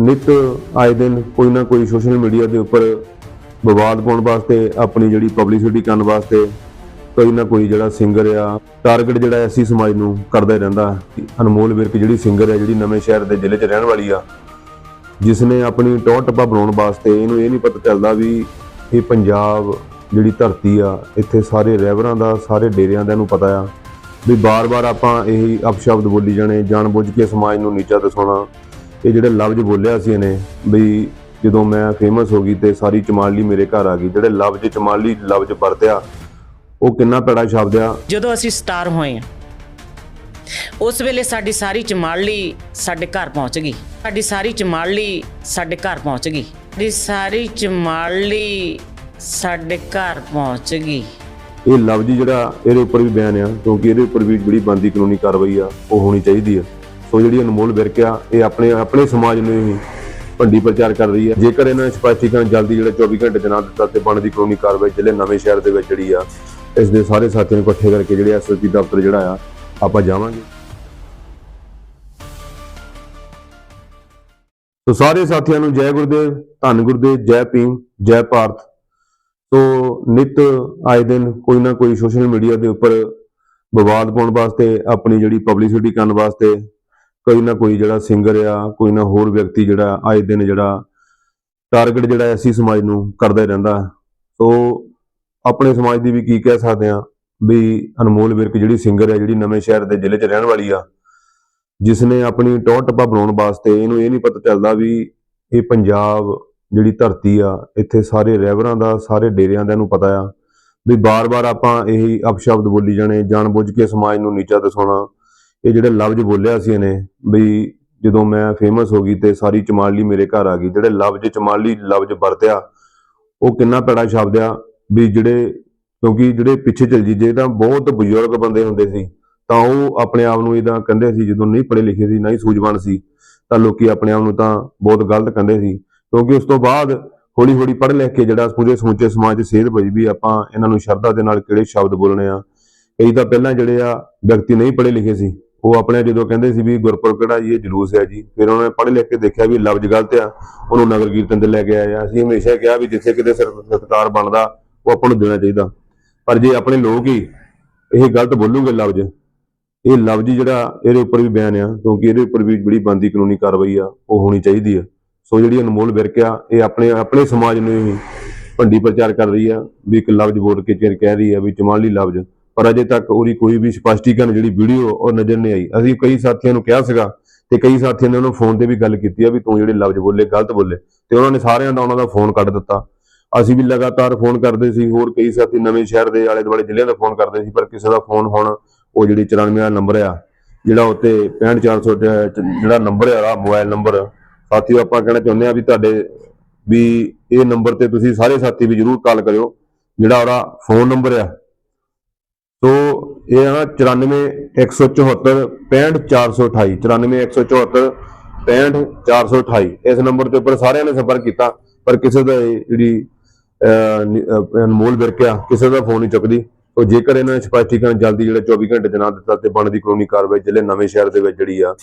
ਨਿਤ ਆਏ ਦਿਨ ਕੋਈ ਨਾ ਕੋਈ ਸੋਸ਼ਲ ਮੀਡੀਆ ਦੇ ਉੱਪਰ ਵਿਵਾਦ ਪਾਉਣ ਵਾਸਤੇ, ਆਪਣੀ ਜਿਹੜੀ ਪਬਲਿਸਿਟੀ ਕਰਨ ਵਾਸਤੇ ਕੋਈ ਨਾ ਕੋਈ ਜਿਹੜਾ ਸਿੰਗਰ ਆ ਟਾਰਗੇਟ ਜਿਹੜਾ ਐਸੀ ਸਮਾਜ ਨੂੰ ਕਰਦਾ ਰਹਿੰਦਾ। ਅਨਮੋਲ ਵਿਰਕ ਜਿਹੜੀ ਸਿੰਗਰ ਆ ਜਿਹੜੀ ਨਵੇਂ ਸ਼ਹਿਰ ਦੇ ਜ਼ਿਲ੍ਹੇ 'ਚ ਰਹਿਣ ਵਾਲੀ ਆ ਜਿਸ ਨੇ ਆਪਣੀ ਟੌਰ ਟੱਪਾ ਬਣਾਉਣ ਵਾਸਤੇ ਇਹਨੂੰ ਇਹ ਨਹੀਂ ਪਤਾ ਚੱਲਦਾ ਵੀ ਇਹ ਪੰਜਾਬ ਜਿਹੜੀ ਧਰਤੀ ਆ, ਇੱਥੇ ਸਾਰੇ ਰਹਿਬਰਾਂ ਦਾ, ਸਾਰੇ ਡੇਰਿਆਂ ਦਾ ਇਹਨੂੰ ਪਤਾ ਆ। ਵੀ ਬਾਰ-ਬਾਰ ਆਪਾਂ ਇਹੀ ਅਪਸ਼ਬਦ ਬੋਲੀ ਜਾਣੇ, ਜਾਣਬੁੱਝ ਕੇ ਸਮਾਜ ਨੂੰ ਨੀਚਾ ਦਸਾਉਣਾ ਇਹ ਜਿਹੜੇ ਲਫ਼ਜ਼ ਬੋਲਿਆ ਸੀ ਇਹਨੇ ਵੀ ਜਦੋਂ ਮੈਂ ਫੇਮਸ ਹੋ ਗਈ ਤੇ ਸਾਰੀ ਚਮਾਲੀ ਮੇਰੇ ਘਰ ਆ ਗਈ ਜਿਹੜੇ ਲਫ਼ਜ਼ ਚਮਾਲੀ ਲਫ਼ਜ਼ ਵਰਤਿਆ ਉਹ ਕਿੰਨਾ ਪੈੜਾ ਸ਼ਬਦ ਆ। ਜਦੋਂ ਅਸੀਂ ਸਟਾਰ ਹੋਏ ਆ ਉਸ ਵੇਲੇ ਸਾਡੀ ਸਾਰੀ ਚਮਾਲੀ ਸਾਡੇ ਘਰ ਪਹੁੰਚ ਗਈ। ਸਾਡੀ ਸਾਰੀ ਚਮਾਲੀ ਸਾਡੇ ਘਰ ਪਹੁੰਚ ਗਈ। ਸਾਡੀ ਸਾਰੀ ਚਮਾਲੀ ਸਾਡੇ ਘਰ ਪਹੁੰਚ ਗਈ। ਇਹ ਲਫ਼ਜ਼ ਜਿਹੜਾ ਇਹਦੇ ਉੱਪਰ ਵੀ ਬਿਆਨ ਆ ਕਿਉਂਕਿ ਇਹਦੇ ਉੱਪਰ ਵੀ ਜਿਹੜੀ ਬੰਦੀ ਕਾਨੂੰਨੀ ਕਾਰਵਾਈ ਆ ਉਹ ਹੋਣੀ ਚਾਹੀਦੀ ਆ। ਸੋ ਜਿਹੜੀ ਅਨਮੋਲ ਵਿਰਕ ਆ, ਇਹ ਆਪਣੇ ਆਪਣੇ ਸਮਾਜ ਨੂੰ ਹੀ ਭੰਡੀ ਪ੍ਰਚਾਰ ਕਰ ਰਹੀ ਹੈ। ਜੇਕਰ ਇਹਨਾਂ ਨੇ ਸਪਸ਼ਟੀਕਰਨ ਜਲਦੀ ਜਿਹੜੇ 24 ਘੰਟੇ ਚ ਨਾ ਦਿੱਤਾ ਤੇ ਬਣਦੀ ਕਾਨੂੰਨੀ ਕਾਰਵਾਈ ਜ਼ਿਲ੍ਹੇ ਨਵੇਂ ਸ਼ਹਿਰ ਦੇ ਵਿੱਚ ਜਿਹੜੀ ਆ, ਇਸ ਦੇ ਸਾਰੇ ਸਾਥੀਆਂ ਨੂੰ ਇਕੱਠੇ ਕਰਕੇ ਜਿਹੜੇ ਐਸਐਸਪੀ ਦਫ਼ਤਰ ਜਿਹੜਾ ਆ, ਆਪਾਂ ਜਾਵਾਂਗੇ। ਸੋ ਸਾਰੇ ਸਾਥੀਆਂ ਨੂੰ ਜੈ ਗੁਰਦੇਵ, ਧੰਨ ਗੁਰਦੇਵ, ਜੈ ਭੀਮ, ਜੈ ਭਾਰਤ। ਸੋ ਨਿਤ ਆਏ ਦਿਨ ਕੋਈ ਨਾ ਕੋਈ ਸੋਸ਼ਲ ਮੀਡੀਆ ਦੇ ਉੱਪਰ ਵਿਵਾਦ ਪਾਉਣ ਵਾਸਤੇ, ਆਪਣੀ ਜਿਹੜੀ ਪਬਲਿਸਿਟੀ ਕਰਨ ਵਾਸਤੇ ਕੋਈ ਨਾ ਕੋਈ ਜਿਹੜਾ ਸਿੰਗਰ ਆ, ਕੋਈ ਨਾ ਹੋਰ ਵਿਅਕਤੀ ਜਿਹੜਾ ਆਏ ਦਿਨ ਜਿਹੜਾ ਟਾਰਗੇਟ ਜਿਹੜਾ ਐਸੀ ਸਮਾਜ ਨੂੰ ਕਰਦਾ ਰਹਿੰਦਾ। ਸੋ ਆਪਣੇ ਸਮਾਜ ਦੀ ਵੀ ਕੀ ਕਹਿ ਸਕਦੇ ਆ ਵੀ ਅਨਮੋਲ ਵਿਰਕ ਜਿਹੜੀ ਸਿੰਗਰ ਹੈ, ਜਿਹੜੀ ਨਵੇਂ ਸ਼ਹਿਰ ਦੇ ਜ਼ਿਲ੍ਹੇ 'ਚ ਰਹਿਣ ਵਾਲੀ ਆ ਜਿਸ ਨੇ ਆਪਣੀ ਟੌਰ ਟੱਪਾ ਬਣਾਉਣ ਵਾਸਤੇ ਇਹਨੂੰ ਇਹ ਨਹੀਂ ਪਤਾ ਚੱਲਦਾ ਵੀ ਇਹ ਪੰਜਾਬ ਜਿਹੜੀ ਧਰਤੀ ਆ, ਇੱਥੇ ਸਾਰੇ ਰਹਿਬਰਾਂ ਦਾ, ਸਾਰੇ ਡੇਰਿਆਂ ਦਾ ਇਹਨੂੰ ਪਤਾ ਆ। ਵੀ ਬਾਰ-ਬਾਰ ਆਪਾਂ ਇਹੀ ਅਪਸ਼ਬਦ ਬੋਲੀ ਜਾਣੇ, ਜਾਣਬੁੱਝ ਕੇ ਸਮਾਜ ਨੂੰ ਨੀਚਾ ਦਸਾਉਣਾ ਇਹ ਜਿਹੜੇ ਲਫ਼ਜ਼ ਬੋਲਿਆ ਸੀ ਇਹਨੇ, ਬਈ ਜਦੋਂ ਮੈਂ ਫੇਮਸ ਹੋ ਗਈ ਤੇ ਸਾਰੀ ਚਮਾਲੀ ਮੇਰੇ ਘਰ ਆ ਗਈ, ਜਿਹੜੇ ਲਫ਼ਜ਼, ਚਮਾਲੀ ਲਫ਼ਜ਼ ਵਰਤਿਆ, ਉਹ ਕਿੰਨਾ ਪੈੜਾ ਸ਼ਬਦ ਆ ਵੀ ਜਿਹੜੇ, ਕਿਉਂਕਿ ਜਿਹੜੇ ਪਿੱਛੇ ਚੱਲ ਜੀ ਜੇ ਤਾਂ ਬਹੁਤ ਬਜ਼ੁਰਗ ਬੰਦੇ ਹੁੰਦੇ ਸੀ, ਤਾਂ ਉਹ ਆਪਣੇ ਆਪ ਨੂੰ ਇਹਦਾ ਕਹਿੰਦੇ ਸੀ, ਜਦੋਂ ਨਹੀਂ ਪੜ੍ਹੇ ਲਿਖੇ ਸੀ, ਨਹੀਂ ਸੂਝਵਾਨ ਸੀ, ਤਾਂ ਲੋਕੀ ਆਪਣੇ ਆਪ ਨੂੰ ਤਾਂ ਬਹੁਤ ਗਲਤ ਕਹਿੰਦੇ ਸੀ, ਕਿਉਂਕਿ ਉਸ ਤੋਂ ਬਾਅਦ ਹੌਲੀ ਹੌਲੀ ਪੜ੍ਹ ਲਿਖ ਕੇ ਜਿਹੜਾ ਪੂਰੇ ਸਮੁੱਚੇ ਸਮਾਜ 'ਚ ਸੇਧ ਪਈ ਵੀ ਆਪਾਂ ਇਹਨਾਂ ਨੂੰ ਸ਼ਰਧਾ ਦੇ ਨਾਲ ਕਿਹੜੇ ਸ਼ਬਦ ਬੋਲਣੇ ਆ, ਕਈ ਤਾਂ ਪਹਿਲਾਂ ਜਿਹੜੇ ਆ ਵਿਅਕਤੀ ਨਹੀਂ ਪੜ੍ਹੇ ਲਿਖੇ ਸੀ ਉਹ ਆਪਣੇ ਜਦੋਂ ਕਹਿੰਦੇ ਸੀ ਵੀ ਗੁਰਪੁਰਬ ਕਿਹੜਾ ਜੀ, ਇਹ ਜਲੂਸ ਹੈ ਜੀ, ਫਿਰ ਉਹਨਾਂ ਨੇ ਪੜ੍ਹ ਲਿਖ ਕੇ ਦੇਖਿਆ ਵੀ ਲਫ਼ਜ਼ ਗਲਤ ਆ, ਉਹਨੂੰ ਨਗਰ ਕੀਰਤਨ ਤੇ ਲੈ ਕੇ ਆਏ ਅਸੀਂ ਹਮੇਸ਼ਾ ਕਿਹਾ ਵੀ ਜਿੱਥੇ ਕਿਤੇ ਸਰ- ਬਣਦਾ, ਉਹ ਆਪਾਂ ਨੂੰ ਦੇਣਾ ਚਾਹੀਦਾ। ਪਰ ਜੇ ਆਪਣੇ ਲੋਕ ਹੀ ਇਹ ਗਲਤ ਬੋਲੂਗੇ ਲਫ਼ਜ਼, ਇਹ ਲਫ਼ਜ਼ ਜਿਹੜਾ ਇਹਦੇ ਉੱਪਰ ਵੀ ਬਿਆਨ ਆ, ਕਿਉਂਕਿ ਇਹਦੇ ਉੱਪਰ ਵੀ ਜਿਹੜੀ ਬੰਦੀ ਕਾਨੂੰਨੀ ਕਾਰਵਾਈ ਆ, ਉਹ ਹੋਣੀ ਚਾਹੀਦੀ ਆ। ਸੋ ਜਿਹੜੀ ਅਨਮੋਲ ਵਿਰਕ ਆ, ਇਹ ਆਪਣੇ ਆਪਣੇ ਸਮਾਜ ਨੂੰ ਹੀ ਭੰਡੀ ਪ੍ਰਚਾਰ ਕਰ ਰਹੀ ਆ, ਵੀ ਇੱਕ ਲਫ਼ਜ਼ ਬੋਲ ਕੇ ਚਿਰ ਕਹਿ ਰਹੀ ਆ ਵੀ ਚਮਾਲੀ ਲਫ਼ਜ਼। ਪਰ ਅਜੇ ਤੱਕ ਉਹਦੀ ਕੋਈ ਵੀ ਸਪਸ਼ਟੀਕਰਨ ਜਿਹੜੀ ਵੀਡੀਓ ਉਹ ਨਜ਼ਰ ਨਹੀਂ ਆਈ। ਅਸੀਂ ਕਈ ਸਾਥੀਆਂ ਨੂੰ ਕਿਹਾ ਸੀਗਾ ਤੇ ਕਈ ਸਾਥੀਆਂ ਨੇ ਉਹਨੂੰ ਫੋਨ ਤੇ ਵੀ ਗੱਲ ਕੀਤੀ ਆ ਵੀ ਤੂੰ ਜਿਹੜੇ ਲਫ਼ਜ਼ ਬੋਲੇ, ਗਲਤ ਬੋਲੇ ਤੇ ਉਹਨਾਂ ਨੇ ਸਾਰਿਆਂ ਦਾ ਉਹਨਾਂ ਦਾ ਫੋਨ ਕੱਢ ਦਿੱਤਾ। ਅਸੀਂ ਵੀ ਲਗਾਤਾਰ ਫੋਨ ਕਰਦੇ ਸੀ, ਹੋਰ ਕਈ ਸਾਥੀ ਨਵੇਂ ਸ਼ਹਿਰ ਦੇ ਆਲੇ ਦੁਆਲੇ ਜ਼ਿਲ੍ਹਿਆਂ ਦਾ ਫੋਨ ਕਰਦੇ ਸੀ, ਪਰ ਕਿਸੇ ਦਾ ਫੋਨ ਹੁਣ ਉਹ ਜਿਹੜੀ 94 ਵਾਲਾ ਨੰਬਰ ਆ, ਜਿਹੜਾ ਉੱਤੇ 65400 ਚ- ਜਿਹੜਾ ਨੰਬਰ ਆ ਮੋਬਾਈਲ ਨੰਬਰ ਸਾਥੀਓ ਆਪਾਂ ਕਹਿਣਾ ਚਾਹੁੰਦੇ ਆ ਵੀ ਤੁਹਾਡੇ ਵੀ ਇਹ ਨੰਬਰ ਤੇ ਤੁਸੀਂ ਸਾਰੇ ਸਾਥੀ ਵੀ ਜਰੂਰ ਕਾਲ ਕਰਿਓ, ਜਿਹੜਾ ਉਹਦਾ ਫੋਨ ਨੰਬਰ ਆ ਸੋ ਇਹ ਆ 94 174 65428 94 174 65428 ਇਸ ਨੰਬਰ ਦੇ ਉੱਪਰ ਸਾਰਿਆਂ ਨੇ ਸੰਪਰਕ ਕੀਤਾ ਪਰ ਕਿਸੇ ਦਾ ਇਹ ਜਿਹੜੀ ਅਹ, ਅਨਮੋਲ ਵਿਰਕਿਆ ਕਿਸੇ ਦਾ ਫੋਨ ਨਹੀਂ ਚੁੱਕਦੀ। ਸੋ ਜੇਕਰ ਇਹਨਾਂ ਨੇ ਸਪਸ਼ਟੀਕਰਨ ਜਲਦੀ ਜਿਹੜਾ 24 ਘੰਟੇ ਚ ਨਾ ਦਿੱਤਾ ਤੇ ਬਣਦੀ ਕਾਨੂੰਨੀ ਕਾਰਵਾਈ ਜ਼ਿਲ੍ਹੇ ਨਵੇਂ ਸ਼ਹਿਰ ਦੇ ਵਿੱਚ ਜਿਹੜੀ ਆ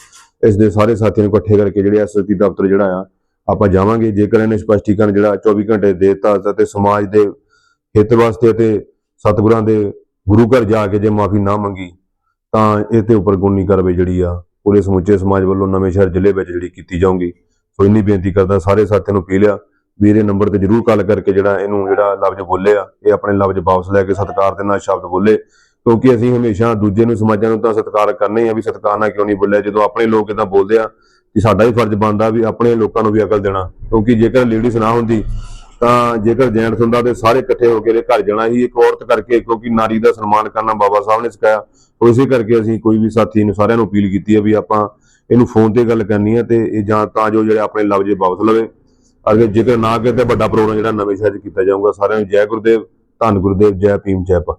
ਇਸ ਦੇ ਸਾਰੇ ਸਾਥੀਆਂ ਨੂੰ ਇਕੱਠੇ ਕਰਕੇ ਜਿਹੜੇ ਐਸਐਸਪੀ ਦਫ਼ਤਰ ਜਿਹੜਾ ਆ ਆਪਾਂ ਜਾਵਾਂਗੇ। ਜੇਕਰ ਇਹਨੇ ਸਪਸ਼ਟੀਕਰਨ ਜਿਹੜਾ 24 ਘੰਟੇ ਦੇ ਦਿੱਤਾ ਤੇ ਸਮਾਜ ਦੇ ਹਿੱਤ ਵਾਸਤੇ ਤੇ ਸਤਿਗੁਰਾਂ ਦੇ ਗੁਰੂ ਘਰ ਜਾ ਕੇ ਜੇ ਮਾਫੀ ਨਾ ਮੰਗੀ, ਤਾਂ ਇਹ ਤੇ ਉੱਪਰ ਕਾਨੂੰਨੀ ਕਾਰਵਾਈ ਜਿਹੜੀ ਆ ਪੂਰੇ ਸਮੁੱਚੇ ਸਮਾਜ ਵੱਲੋਂ ਨਵੇਂ ਸ਼ਹਿਰ ਜ਼ਿਲ੍ਹੇ ਵਿੱਚ ਜਿਹੜੀ ਕੀਤੀ ਜਾਊਗੀ। ਸੋ ਇੰਨੀ ਬੇਨਤੀ ਕਰਦਾ, ਸਾਰੇ ਸਾਥੀਆਂ ਨੂੰ ਅਪੀਲ ਆ ਵੀ ਨੰਬਰ ਤੇ ਜਰੂਰ ਕਾਲ ਕਰਕੇ ਜਿਹੜਾ ਇਹਨੂੰ ਜਿਹੜਾ ਲਫ਼ਜ਼ ਬੋਲੇ ਆ, ਇਹ ਆਪਣੇ ਲਫ਼ਜ਼ ਵਾਪਸ ਲੈ ਕੇ ਸਤਿਕਾਰ ਦੇ ਨਾਲ ਸ਼ਬਦ ਬੋਲੇ। ਕਿਉਂਕਿ ਅਸੀਂ ਹਮੇਸ਼ਾ ਦੂਜੇ ਨੂੰ ਸਮਾਜਾਂ ਨੂੰ ਤਾਂ ਸਤਿਕਾਰ ਕਰਨਾ ਹੀ ਆ ਵੀ ਸਤਿਕਾਰ ਨਾਲ ਕਿਉਂ ਨਹੀਂ ਬੋਲਿਆ, ਜਦੋਂ ਆਪਣੇ ਲੋਕ ਇਦਾਂ ਬੋਲਦੇ ਆ ਕਿ ਸਾਡਾ ਵੀ ਫਰਜ਼ ਬਣਦਾ ਵੀ ਆਪਣੇ ਲੋਕਾਂ ਨੂੰ ਵੀ ਅਕਲ ਦੇਣਾ। ਕਿਉਂਕਿ ਜੇਕਰ ਲੇਡੀਜ਼ ਨਾ ਹੁੰਦੀ ਤਾਂ ਜੇਕਰ ਜੈਂਟਸ ਹੁੰਦਾ ਤੇ ਸਾਰੇ ਇਕੱਠੇ ਹੋ ਕੇ ਇਹਦੇ ਘਰ ਜਾਣਾ ਹੀ ਇੱਕ ਔਰਤ ਕਰਕੇ ਕਿਉਂਕਿ ਨਾਰੀ ਦਾ ਸਨਮਾਨ ਕਰਨਾ ਬਾਬਾ ਸਾਹਿਬ ਨੇ ਸਿਖਾਇਆ। ਉਹ ਇਸੇ ਕਰਕੇ ਅਸੀਂ ਕੋਈ ਵੀ ਸਾਥੀ ਨੂੰ ਸਾਰਿਆਂ ਨੂੰ ਅਪੀਲ ਕੀਤੀ ਹੈ ਵੀ ਆਪਾਂ ਇਹਨੂੰ ਫੋਨ ਤੇ ਗੱਲ ਕਰਨੀ ਹੈ ਤੇ ਇਹ ਜਾਂ ਤਾਂ ਜੋ ਜਿਹੜੇ ਆਪਣੇ ਲਫ਼ਜ਼ੇ ਵਾਪਸ ਲਵੇ। ਅਗਰ ਜੇਕਰ ਨਾ ਕਰੇ ਤਾਂ ਵੱਡਾ ਪ੍ਰੋਗਰਾਮ ਜਿਹੜਾ ਨਵੇਂ ਸ਼ਹਿਰ 'ਚ ਕੀਤਾ ਜਾਊਗਾ। ਸਾਰਿਆਂ ਨੂੰ ਜੈ ਗੁਰਦੇਵ, ਧੰਨ ਗੁਰਦੇਵ, ਜੈ ਭੀਮ, ਜੈ ਭਾ